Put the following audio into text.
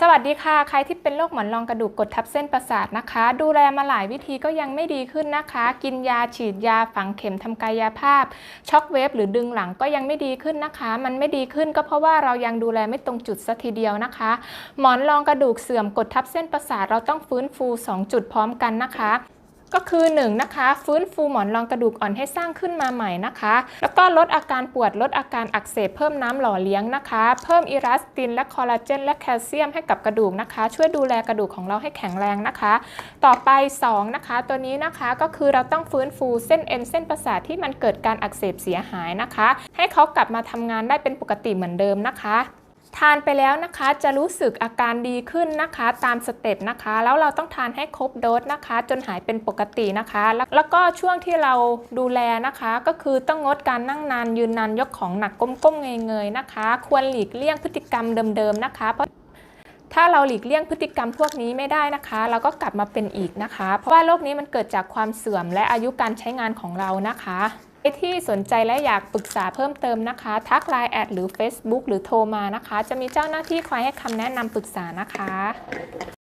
สวัสดีค่ะ ใครที่เป็นโรคหมอนรองกระดูกกดทับเส้นประสาทนะคะ ดูแลมาหลายวิธีก็ยังไม่ดีขึ้นนะคะ กินยาฉีดยาฝังเข็มทำกายภาพ ช็อกเวฟหรือดึงหลังก็ยังไม่ดีขึ้นนะคะ มันไม่ดีขึ้นก็เพราะว่าเรายังดูแลไม่ตรงจุดสัทีเดียวนะคะ หมอนรองกระดูกเสื่อมกดทับเส้นประสาทเราต้องฟื้นฟู 2 จุดพร้อมกันนะคะ ก็คือ1นะคะฟื้นฟูหมอนรองกระดูกอ่อนให้สร้างขึ้นมาใหม่นะคะ แล้วก็ลดอาการปวดลดอาการอักเสบเพิ่มน้ำหล่อเลี้ยงนะคะ เพิ่มอิลาสตินและคอลลาเจนและแคลเซียมให้กับกระดูกนะคะ ช่วยดูแลกระดูกของเราให้แข็งแรงนะคะ ต่อไป2นะคะตัวนี้นะคะก็คือเราต้องฟื้นฟูเส้นเอ็นเส้นประสาทที่มันเกิดการอักเสบเสียหายนะคะ ให้เขากลับมาทำงานได้เป็นปกติเหมือนเดิมนะคะ ทานไปแล้วนะคะจะรู้สึกอาการดีขึ้นนะคะ ตามสเต็ปนะคะ แล้วเราต้องทานให้ครบโดสนะคะ จนหายเป็นปกตินะคะ แล้วก็ช่วงที่เราดูแลนะคะ ก็คือต้องงดการนั่งนานยืนนานยกของหนักก้มๆเงยๆนะคะ ควรหลีกเลี่ยงพฤติกรรมเดิมๆนะคะเพราะถ้าเราหลีกเลี่ยงพฤติกรรมพวกนี้ไม่ได้นะคะ เราก็กลับมาเป็นอีกนะคะ เพราะว่าโรคนี้มันเกิดจากความเสื่อมและอายุการใช้งานของเรานะคะ ที่สนใจและอยากปรึกษาเพิ่มเติมนะคะ ทักไลน์แอดหรือ Facebook หรือโทรมานะคะ จะมีเจ้าหน้าที่คอยให้คำแนะนำปรึกษานะคะ